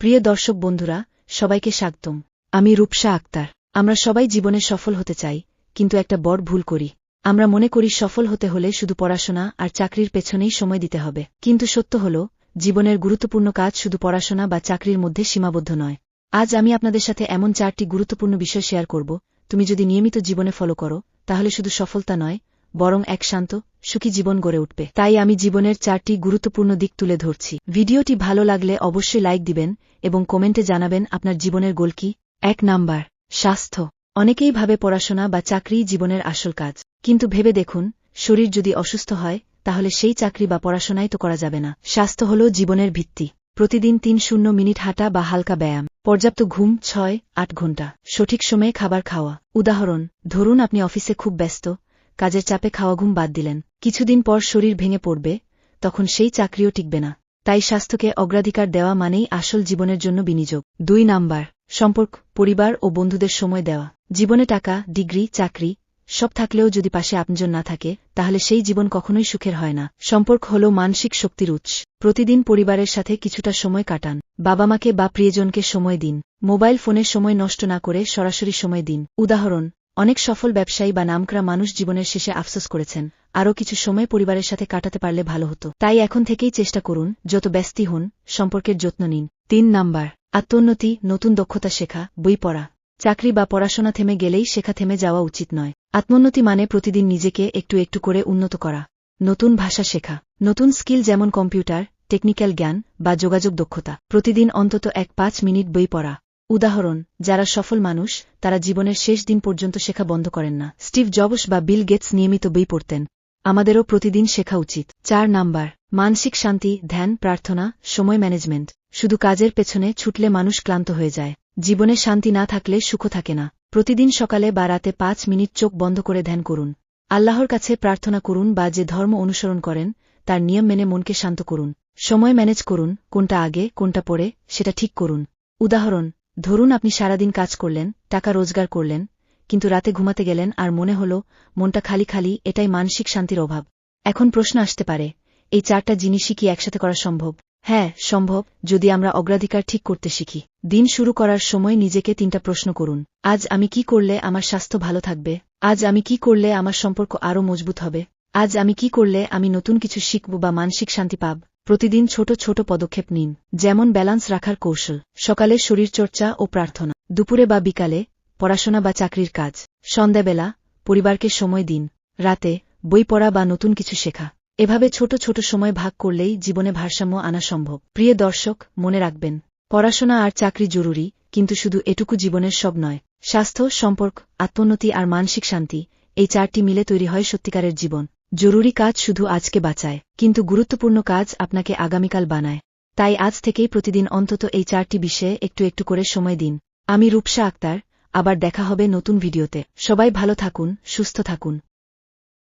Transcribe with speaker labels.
Speaker 1: প্রিয় দর্শক বন্ধুরা, সবাইকে স্বাগতম। আমি রূপসা আক্তার। আমরা সবাই জীবনে সফল হতে চাই, কিন্তু একটা বড় ভুল করি। আমরা মনে করি সফল হতে হলে শুধু পড়াশোনা আর চাকরির পেছনেই সময় দিতে হবে। কিন্তু সত্য হল, জীবনের গুরুত্বপূর্ণ কাজ শুধু পড়াশোনা বা চাকরির মধ্যে সীমাবদ্ধ নয়। আজ আমি আপনাদের সাথে এমন চারটি গুরুত্বপূর্ণ বিষয় শেয়ার করব। তুমি যদি নিয়মিত জীবনে ফলো করো, তাহলে শুধু সফলতা নয়, বরং এক শান্ত সুখী জীবন গড়ে উঠবে। তাই আমি জীবনের চারটি গুরুত্বপূর্ণ দিক তুলে ধরছি। ভিডিওটি ভালো লাগলে অবশ্যই লাইক দিবেন এবং কমেন্টে জানাবেন আপনার জীবনের গোল কি। এক নাম্বার, স্বাস্থ্য। অনেকেই ভাবে পড়াশোনা বা চাকরি জীবনের আসল কাজ। কিন্তু ভেবে দেখুন, শরীর যদি অসুস্থ হয়, তাহলে সেই চাকরি বা পড়াশোনাই তো করা যাবে না। স্বাস্থ্য হল জীবনের ভিত্তি। প্রতিদিন তিন শূন্য মিনিট হাঁটা বা হালকা ব্যায়াম। পর্যাপ্ত ঘুম ছয়, আট ঘণ্টা সঠিক সময়ে খাবার খাওয়া। উদাহরণ, ধরুন আপনি অফিসে খুব ব্যস্ত, কাজের চাপে খাওয়া ঘুম বাদ দিলেন। কিছুদিন পর শরীর ভেঙে পড়বে, তখন সেই চাকরিও টিকবে না। তাই স্বাস্থ্যকে অগ্রাধিকার দেওয়া মানেই আসল জীবনের জন্য বিনিয়োগ। দুই নাম্বার, সম্পর্ক, পরিবার ও বন্ধুদের সময় দেওয়া। জীবনে টাকা, ডিগ্রি, চাকরি, সব থাকলেও যদি পাশে আপনজন না থাকে, তাহলে সেই জীবন কখনোই সুখের হয় না। সম্পর্ক হল মানসিক শক্তির উৎস। প্রতিদিন পরিবারের সাথে কিছুটা সময় কাটান। বাবা মাকে বা প্রিয়জনকে সময় দিন। মোবাইল ফোনের সময় নষ্ট না করে সরাসরি সময় দিন। উদাহরণ অনেক সফল ব্যবসায়ী বা নামকরা মানুষ জীবনের শেষে আফসোস করেছেন, আরও কিছু সময় পরিবারের সাথে কাটাতে পারলে ভালো হতো। তাই এখন থেকেই চেষ্টা করুন, যত ব্যস্তি হন, সম্পর্কের যত্ন নিন। তিন নাম্বার, আত্মোন্নতি, নতুন দক্ষতা শেখা, বই পড়া। চাকরি বা পড়াশোনা থেমে গেলেই শেখা থেমে যাওয়া উচিত নয়। আত্মোন্নতি মানে প্রতিদিন নিজেকে একটু একটু করে উন্নত করা। নতুন ভাষা শেখা। নতুন স্কিল যেমন কম্পিউটার, টেকনিক্যাল জ্ঞান বা যোগাযোগ দক্ষতা। প্রতিদিন অন্তত এক পাঁচ মিনিট বই পড়া। উদাহরণ, যারা সফল মানুষ, তারা জীবনের শেষ দিন পর্যন্ত শেখা বন্ধ করেন না। স্টিভ জবস বা বিল গেটস নিয়মিত বই পড়তেন। আমাদেরও প্রতিদিন শেখা উচিত। চার নাম্বার, মানসিক শান্তি, ধ্যান, প্রার্থনা, সময় ম্যানেজমেন্ট। শুধু কাজের পেছনে ছুটলে মানুষ ক্লান্ত হয়ে যায়। জীবনে শান্তি না থাকলে সুখ থাকে না। প্রতিদিন সকালে বা রাতে পাঁচ মিনিট চোখ বন্ধ করে ধ্যান করুন। আল্লাহর কাছে প্রার্থনা করুন বা যে ধর্ম অনুসরণ করেন, তার নিয়ম মেনে মনকে শান্ত করুন। সময় ম্যানেজ করুন, কোনটা আগে, কোনটা পরে, সেটা ঠিক করুন। উদাহরণ ধরুন আপনি সারাদিন কাজ করলেন, টাকা রোজগার করলেন, কিন্তু রাতে ঘুমাতে গেলেন আর মনে হল, মনটা খালি খালি, এটাই মানসিক শান্তির অভাব। এখন প্রশ্ন আসতে পারে, এই চারটা জিনিসই কি একসাথে করা সম্ভব? হ্যাঁ সম্ভব, যদি আমরা অগ্রাধিকার ঠিক করতে শিখি। দিন শুরু করার সময় নিজেকে তিনটা প্রশ্ন করুন। আজ আমি কি করলে আমার স্বাস্থ্য ভালো থাকবে? আজ আমি কি করলে আমার সম্পর্ক আরও মজবুত হবে? আজ আমি কি করলে আমি নতুন কিছু শিখব বা মানসিক শান্তি পাব? প্রতিদিন ছোট ছোট পদক্ষেপ নিন, যেমন ব্যালান্স রাখার কৌশল, সকালে শরীরচর্চা ও প্রার্থনা, দুপুরে বা বিকালে পড়াশোনা বা চাকরির কাজ, সন্ধ্যাবেলা পরিবারকে সময় দিন, রাতে বই পড়া বা নতুন কিছু শেখা। এভাবে ছোট ছোট সময় ভাগ করলেই জীবনে ভারসাম্য আনা সম্ভব। প্রিয় দর্শক, মনে রাখবেন, পড়াশোনা আর চাকরি জরুরি, কিন্তু শুধু এটুকু জীবনের সব নয়। স্বাস্থ্য, সম্পর্ক, আত্মোন্নতি আর মানসিক শান্তি, এই চারটি মিলে তৈরি হয় সত্যিকারের জীবন। জরুরি কাজ শুধু আজকে বাঁচায়, কিন্তু গুরুত্বপূর্ণ কাজ আপনাকে আগামীকাল বানায়। তাই আজ থেকেই প্রতিদিন অন্তত এই চারটি বিষয়ে একটু একটু করে সময় দিন। আমি রূপসা আক্তার, আবার দেখা হবে নতুন ভিডিওতে। সবাই ভালো থাকুন, সুস্থ থাকুন।